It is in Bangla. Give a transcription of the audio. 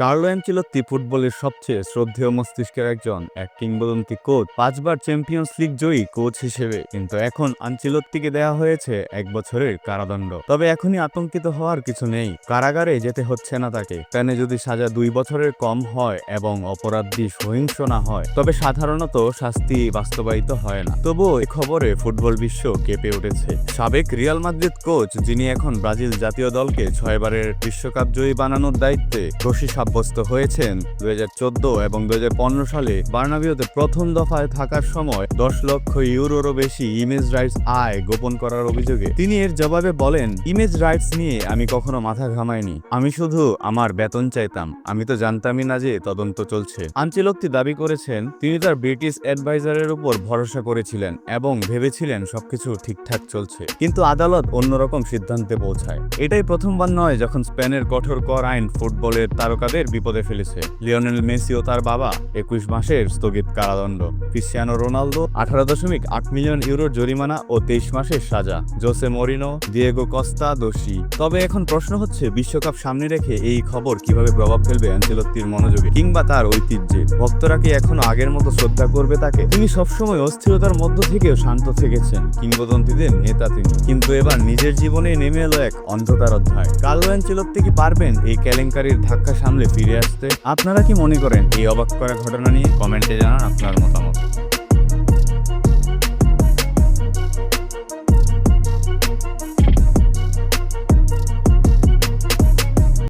কার্লো অ্যাঞ্চেলত্তি ফুটবলের সবচেয়ে শ্রদ্ধেয় মস্তিষ্কের একজন, এক কিংবদন্তি কোচ, পাঁচবার চ্যাম্পিয়ন্স লিগ জয়ী কোচ হিসেবে। কিন্তু এখন আঞ্চেলত্তিকে দেয়া হয়েছে এক বছরের কারাদণ্ড। তবে এখনই আতঙ্কিত হওয়ার কিছু নেই। কারাগারে যেতে হচ্ছে না তাকে। প্যানে যদি সাজা দুই বছরের কম হয় এবং অপরাধী সহিংস না হয়, তবে সাধারণত শাস্তি বাস্তবায়িত হয় না। তবুও এ খবরে ফুটবল বিশ্ব কেঁপে উঠেছে। সাবেক রিয়াল মাদ্রিদ কোচ, যিনি এখন ব্রাজিল জাতীয় দলকে ছয়বারের বিশ্বকাপ জয়ী বানানোর দায়িত্বে দোষী সাব্যস্ত হয়েছেন দুই হাজার চোদ্দ এবং দুই হাজার পনেরো সালে বার্নাবিওতে প্রথম দফায় থাকার সময় দশ লক্ষ ইউরোরও বেশি ইমেজ রাইটস আয় গোপন করার অভিযোগে তিনি এর জবাবে বলেন, ইমেজ রাইটস নিয়ে আমি কখনো মাথা ঘামাইনি। আমি শুধু আমার বেতন চাইতাম। আমি তো জানতামই না যে তদন্ত চলছে। আঞ্চেলত্তি দাবি করেছেন, তিনি তার ব্রিটিশ অ্যাডভাইজারের উপর ভরসা করেছিলেন এবং ভেবেছিলেন সবকিছু ঠিকঠাক চলছে। কিন্তু আদালত অন্যরকম সিদ্ধান্তে পৌঁছায়। এটাই প্রথমবার নয় যখন স্পেনের কঠোর কর আইন ফুটবলের তারকাদের বিপদে ফেলেছে। লিওনেল মেসি ও তার বাবা একুশ মাসের স্থগিত কারাদণ্ড। ক্রিশ্চিয়ানো রোনালদো আঠারো দশমিক আট মিলিয়ন ইউরোর জরিমানা ও তেইশ মাসের সাজা। জোসে মরিনো, দিয়েগো কস্তা দোষী। তবে এখন প্রশ্ন হচ্ছে, বিশ্বকাপ সামনে রেখে এই খবর কীভাবে প্রভাব ফেলবে অ্যাঞ্চেলত্তির মনোযোগে? কিংবা তার ঐতিহ্যে? ভক্তরা কি এখনও আগের মতো শ্রদ্ধা করবে তাকে? তিনি সবসময় অস্থিরতার মধ্য থেকেও শান্ত থেকেছেন, কিংবদন্তিদের নেতা তিনি। কিন্তু এবার নিজের জীবনে নেমে এলো এক অন্ধকার অধ্যায় কালো অ্যাঞ্চেলত্তি কি পারবেন এই কেলেঙ্কারির ধাক্কা সামলে? ফিরে আসতে, আপনারা কি মনে করেন এই অবাক করা ঘটনা নিয়ে? কমেন্টে জানান আপনার মতামত।